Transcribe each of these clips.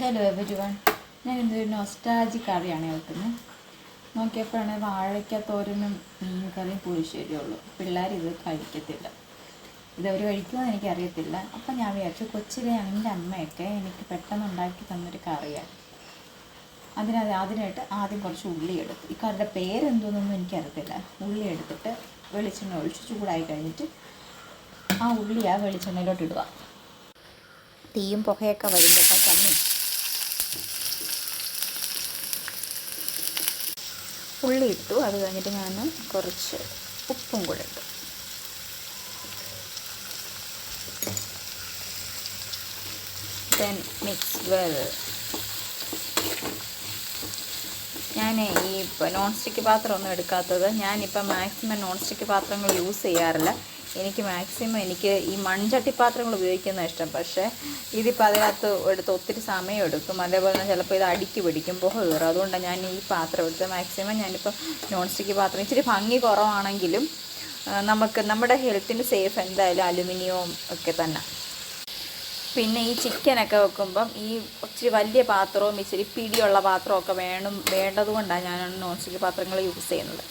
Hello every ഞാൻ ഇന്നൊരു nostalgia കറിയാണ് കേൾക്കുന്നത് നോക്കിയപ്പോഴാണ് വാഴയ്ക്ക തോരനും മീൻ കറിയും പുളിശ്ശേരിയുള്ളൂ പിള്ളേർ ഇത് കഴിക്കത്തില്ല. ഇതവർ കഴിക്കുമോ എന്ന് എനിക്കറിയത്തില്ല. അപ്പം ഞാൻ വിചാരിച്ചു കൊച്ചിലെ എന്റെ അമ്മയൊക്കെ എനിക്ക് പെട്ടെന്ന് ഉണ്ടാക്കി തന്നൊരു കറിയാണ്. അതിനത് അതിനായിട്ട് ആദ്യം കുറച്ച് ഉള്ളി എടുത്തു. ഈ കറിയുടെ പേരെന്തോന്നൊന്നും എനിക്കറിയത്തില്ല. ഉള്ളി എടുത്തിട്ട് വെളിച്ചെണ്ണ ഒഴിച്ച് ചൂടായി കഴിഞ്ഞിട്ട് ആ ഉള്ളി ആ വെളിച്ചെണ്ണയിലോട്ട് ഇടുക. തീയും പുകയൊക്കെ വരുമ്പോഴത്തെ തന്നെ ഉള്ളി ഇട്ടു അത് കഴിഞ്ഞിട്ട് ഞാൻ കുറച്ച് ഉപ്പും കൂടെ ഇട്ടു. ദെൻ മിക്സ് വെൽ ഞാൻ ഈ നോൺ സ്റ്റിക്ക് പാത്രം ഒന്നും എടുക്കാത്തത്. ഞാനിപ്പോൾ മാക്സിമം നോൺ സ്റ്റിക്ക് പാത്രങ്ങൾ യൂസ് ചെയ്യാറില്ല. എനിക്ക് മാക്സിമം എനിക്ക് ഈ മൺചട്ടി പാത്രങ്ങൾ ഉപയോഗിക്കുന്ന ഇഷ്ടം. പക്ഷേ ഇതിപ്പോൾ അതിനകത്ത് എടുത്ത് ഒത്തിരി സമയം എടുക്കും. അതേപോലെ തന്നെ ചിലപ്പോൾ ഇത് അടിക്ക് പിടിക്കും പുക കയറും അതുകൊണ്ടാണ് ഞാൻ ഈ പാത്രം എടുത്ത് മാക്സിമം ഞാനിപ്പോൾ നോൺ സ്റ്റിക്ക് പാത്രം ഇച്ചിരി ഭംഗി കുറവാണെങ്കിലും നമുക്ക് നമ്മുടെ ഹെൽത്തിന് സേഫ് എന്തായാലും അലുമിനിയവും ഒക്കെ തന്നെ. പിന്നെ ഈ ചിക്കനൊക്കെ വെക്കുമ്പം ഈ ഇച്ചിരി വലിയ പാത്രവും ഇച്ചിരി പിടിയുള്ള പാത്രമൊക്കെ വേണം വേണ്ടതുകൊണ്ടാണ് ഞാൻ നോൺ സ്റ്റിക്ക് പാത്രങ്ങൾ യൂസ് ചെയ്യുന്നത്.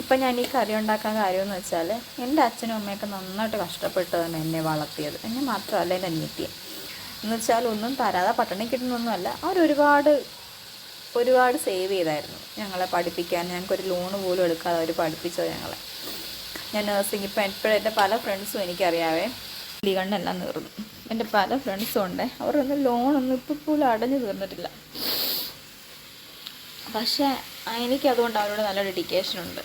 ഇപ്പം ഞാൻ ഈ കറി ഉണ്ടാക്കാൻ കാര്യമെന്ന് വെച്ചാൽ എന്റെ അച്ഛനും അമ്മയൊക്കെ നന്നായിട്ട് കഷ്ടപ്പെട്ടാണ് എന്നെ വളർത്തിയത്. എന്നെ മാത്രമല്ല എന്റെ അനിയത്തിയെ എന്ന് വെച്ചാൽ ഒന്നും തരാതെ പട്ടണി കിട്ടുന്നൊന്നുമല്ല. അവരൊരുപാട് ഒരുപാട് സേവ് ചെയ്തായിരുന്നു. ഞങ്ങളെ പഠിപ്പിക്കാൻ ഞങ്ങൾക്കൊരു ലോണ് പോലും എടുക്കാതെ അവർ പഠിപ്പിച്ചത് ഞങ്ങളെ. ഞാൻ നഴ്സിംഗ് ഇപ്പം എപ്പോഴും എന്റെ പല ഫ്രണ്ട്സും എനിക്കറിയാവേ കണ്ണെല്ലാം തീർന്നു എന്റെ പല ഫ്രണ്ട്സും ഉണ്ട്. അവരൊന്നും ലോണൊന്നും ഇപ്പോൾ പോലും അടഞ്ഞു തീർന്നിട്ടില്ല. പക്ഷേ എനിക്കതുകൊണ്ട് അവരോട് നല്ല ഡെഡിക്കേഷൻ ഉണ്ട്.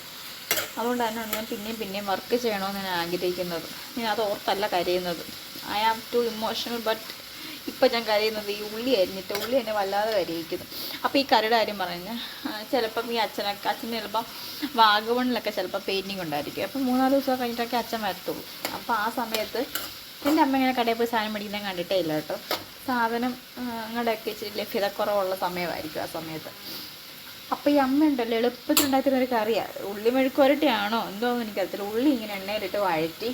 അതുകൊണ്ട് തന്നെയാണ് ഞാൻ പിന്നെയും പിന്നെയും വർക്ക് ചെയ്യണമെന്ന് ഞാൻ ആഗ്രഹിക്കുന്നത്. ഞാൻ അത് ഓർത്തല്ല കരയുന്നത്. I am too emotional but ഇപ്പം ഞാൻ കരയുന്നത് ഈ ഉള്ളി അരിഞ്ഞിട്ട് ഉള്ളി എന്നെ വല്ലാതെ കരയിക്കുന്നു. അപ്പോൾ ഈ കരയുടെ കാര്യം പറഞ്ഞു ചിലപ്പം ഈ അച്ഛനൊക്കെ അച്ഛൻ ചിലപ്പം വാഗവണിലൊക്കെ ചിലപ്പോൾ പെയിന്റിങ് ഉണ്ടായിരിക്കും. അപ്പോൾ മൂന്നാൽ ദിവസം കഴിഞ്ഞിട്ടൊക്കെ അച്ഛൻ വരത്തുള്ളൂ. അപ്പോൾ ആ സമയത്ത് എന്റെ അമ്മ ഇങ്ങനെ കടയിൽ പോയി സാധനം മേടിക്കാൻ കണ്ടിട്ടേ ഇല്ല കേട്ടോ. സാധനം അങ്ങോട്ടൊക്കെ ഇച്ചിരി ലഭ്യതക്കുറവുള്ള സമയമായിരിക്കും ആ സമയത്ത്. അപ്പോൾ ഈ അമ്മ ഉണ്ടല്ലോ എളുപ്പത്തിൽ ഉണ്ടാക്കുന്ന ഒരു കറിയാണ് ഉള്ളി മെഴുക്കുരട്ടിയാണോ എന്തോന്ന് എനിക്കറിയത്തില്ല. ഉള്ളി ഇങ്ങനെ എണ്ണയിലിട്ട് വഴറ്റി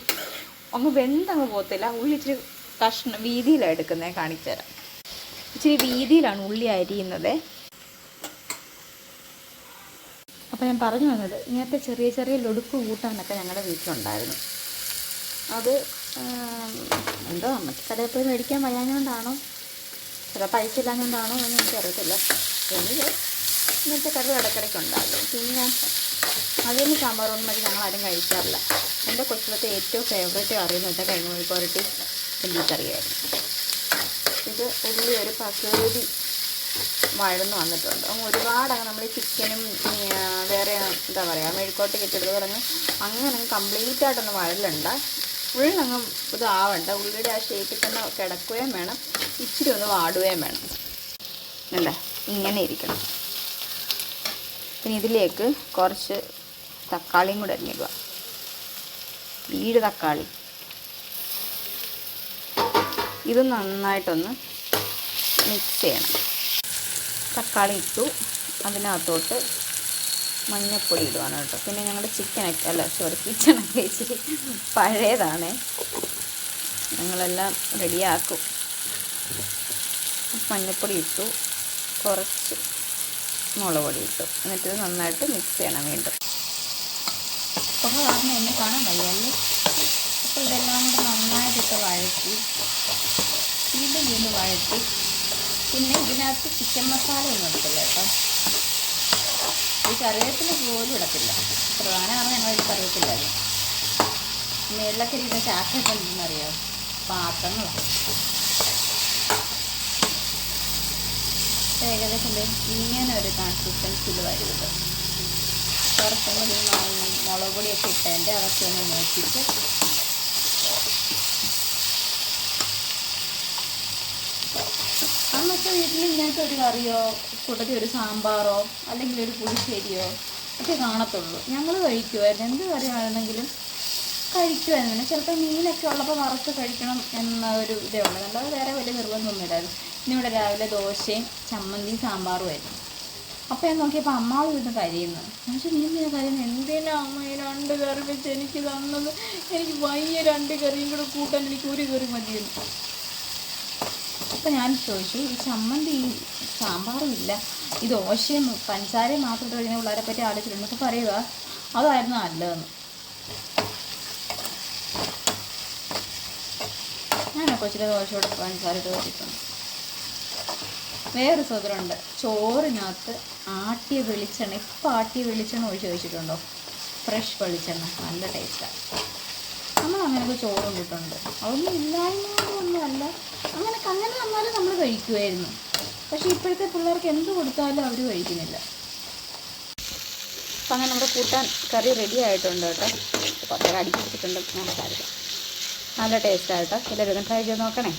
അങ്ങ് വെന്തങ്ങ് പോകത്തില്ല. ഉള്ളി ഇച്ചിരി കഷ്ണം വീതിയിലാണ് എടുക്കുന്നത് കാണിച്ചു തരാം. ഇച്ചിരി വീതിയിലാണ് ഉള്ളി അരിയുന്നത്. അപ്പോൾ ഞാൻ പറഞ്ഞു വന്നത് ഇങ്ങനത്തെ ചെറിയ ചെറിയ ലൊടുക്ക് കൂട്ടാനൊക്കെ ഞങ്ങളുടെ വീട്ടിലുണ്ടായിരുന്നു. അത് എന്തോ നമുക്ക് കടയിൽ പോയി മേടിക്കാൻ വയ്യാഞ്ഞുകൊണ്ടാണോ ചില പൈസ ഇല്ലാഞ്ഞുകൊണ്ടാണോ എന്ന് എനിക്കറിയത്തില്ല. എനിക്ക് ഇങ്ങനത്തെ കറി ഇടയ്ക്കിടയ്ക്ക് ഉണ്ടാകും പിന്നെ അതിന് സാമ്പാറൊന്നും മതി ഞങ്ങൾ ആരും കഴിക്കാറില്ല. എന്റെ കൊച്ചിലത്തെ ഏറ്റവും ഫേവറേറ്റ് കറി എന്ന് വെച്ചാൽ കഴിഞ്ഞ പുരട്ടി കറിയായിരുന്നു ഇത് ഉള്ളി ഒരു പകുതി വഴന്ന് വന്നിട്ടുണ്ട്. അങ്ങ് ഒരുപാടങ്ങ് നമ്മൾ ചിക്കനും വേറെ എന്താ പറയുക മെഴുക്കോട്ട് ഇട്ടെടുത്ത് പറഞ്ഞ് അങ്ങനെ അങ്ങ് കംപ്ലീറ്റ് ആയിട്ടൊന്ന് വഴലുണ്ട്. ഉള്ളിലങ്ങ് ഇതാവണ്ട. ഉള്ളിയുടെ ആ ഷേപ്പിൽ തന്നെ കിടക്കുകയും വേണം. ഇച്ചിരി ഒന്ന് വാടുകയും വേണം. അല്ല ഇങ്ങനെ ഇരിക്കണം. പിന്നെ ഇതിലേക്ക് കുറച്ച് തക്കാളിയും കൂടെ അരിഞ്ഞിടുക. വീട് തക്കാളി. ഇത് നന്നായിട്ടൊന്ന് മിക്സ് ചെയ്യണം. തക്കാളി ഇട്ടു. അതിനകത്തോട്ട് മഞ്ഞൾപ്പൊടി ഇടുവാണ് കേട്ടോ. പിന്നെ ഞങ്ങളുടെ ചിക്കനൊക്കെ അല്ല സോറി കിച്ചണൊക്കെ ഇച്ചിരി പഴയതാണ്. ഞങ്ങളെല്ലാം റെഡിയാക്കും മഞ്ഞൾപ്പൊടി ഇട്ടു. കുറച്ച് മുളക് പൊടി ഇട്ടു. എന്നിട്ട് നന്നായിട്ട് മിക്സ് ചെയ്യണം വീണ്ടും. പുക കാരണം എന്നെ കാണാൻ വയ്യല്ലേ അപ്പോൾ ഇതെല്ലാം കൂടെ നന്നായിട്ടിട്ട് വഴറ്റി വീണ്ടും വീണ്ടും വഴറ്റി. പിന്നെ ഇതിനകത്ത് ചിക്കൻ മസാല ഒന്നും ഇടത്തില്ല കേട്ടോ. ഈ കറിവേപ്പില പോലും ഇടത്തില്ല. പ്രധാനമാണ് ഞങ്ങൾ ഇത് കറിവേപ്പില്ലായിരുന്നു മേളിലൊക്കെ ഇരിക്കുന്ന ചാക്കൊക്കെ ഉണ്ടെന്നറിയോ പാത്രങ്ങളാണ്. ഏകദേശം ഇങ്ങനെ ഒരു കൺസിസ്റ്റൻസിൽ വരുന്നത്. കുറച്ചുകൂടി മുളക് പൊടിയൊക്കെ ഇട്ടതിന്റെ അതൊക്കെ ഒന്ന് മൂപ്പിച്ച് അന്നൊക്കെ വീട്ടിൽ ഇങ്ങനത്തെ ഒരു കറിയോ കൂട്ടത്തിൽ ഒരു സാമ്പാറോ അല്ലെങ്കിൽ ഒരു പുളിശ്ശേരിയോ ഒക്കെ കാണത്തുള്ളൂ. ഞങ്ങൾ കഴിക്കുമായിരുന്നു. എന്ത് കറിയാണെന്നെങ്കിലും കഴിക്കുമായിരുന്നു. ചിലപ്പോൾ മീനൊക്കെ ഉള്ളപ്പോൾ വറുത്ത് കഴിക്കണം എന്ന ഒരു ഇതേ ഉള്ളൂ. അല്ലാതെ വേറെ വലിയ നിർബന്ധമൊന്നുമില്ലായിരുന്നു. ഇന്നിവിടെ രാവിലെ ദോശയും ചമ്മന്തിയും സാമ്പാറും ആയിരുന്നു. അപ്പോൾ ഞാൻ നോക്കിയപ്പോൾ അമ്മാവ് ഇരുന്ന് കരയുന്നത് പക്ഷേ നീ എന്തിനാ കരയുന്നത് എന്തിനാ അമ്മ ഈ രണ്ട് കറി വെച്ച് എനിക്ക് തന്നത്? എനിക്ക് വയ്യ രണ്ട് കറിയും കൂടെ കൂട്ടാൻ എനിക്ക് ഒരു കറി മതിയെന്ന്. അപ്പം ഞാൻ ചോദിച്ചു ഈ ചമ്മന്തി സാമ്പാറും ഇല്ല. ഈ ദോശയും പഞ്ചസാരയും മാത്രം കഴിഞ്ഞാൽ പിള്ളേരെ പറ്റി ആലോചിച്ചിട്ടുണ്ട് അപ്പോൾ പറയുക അതായിരുന്നു നല്ലതെന്ന്. ഞാനൊക്കെ ഇച്ചിരി ദോശയോടെ പഞ്ചസാര ഇട്ട് വേറൊരു സൂത്രമുണ്ട് ചോറിനകത്ത് ആട്ടിയ വെളിച്ചെണ്ണ ഇപ്പം ആട്ടിയ വെളിച്ചെണ്ണ ഒഴിച്ച് വെച്ചിട്ടുണ്ടോ ഫ്രഷ് വെളിച്ചെണ്ണ നല്ല ടേസ്റ്റാണ് നമ്മൾ അങ്ങനെയൊക്കെ ചോറ് കൊണ്ടിട്ടുണ്ട്. അതൊന്നും ഇല്ലായ്മയൊന്നും അല്ല അങ്ങനെ തന്നാലും നമ്മൾ കഴിക്കുമായിരുന്നു പക്ഷേ ഇപ്പോഴത്തെ പിള്ളേർക്ക് എന്ത് കൊടുത്താലും അവർ കഴിക്കുന്നില്ല. അപ്പം അങ്ങനെ നമ്മുടെ കൂട്ടാൻ കറി റെഡി ആയിട്ടുണ്ട് കേട്ടോ. കുറച്ചേരം അടിപ്പിച്ചിട്ടുണ്ട് നല്ല സാരില്ല നല്ല എല്ലാവരും ട്രൈ ചെയ്ത് നോക്കണേ.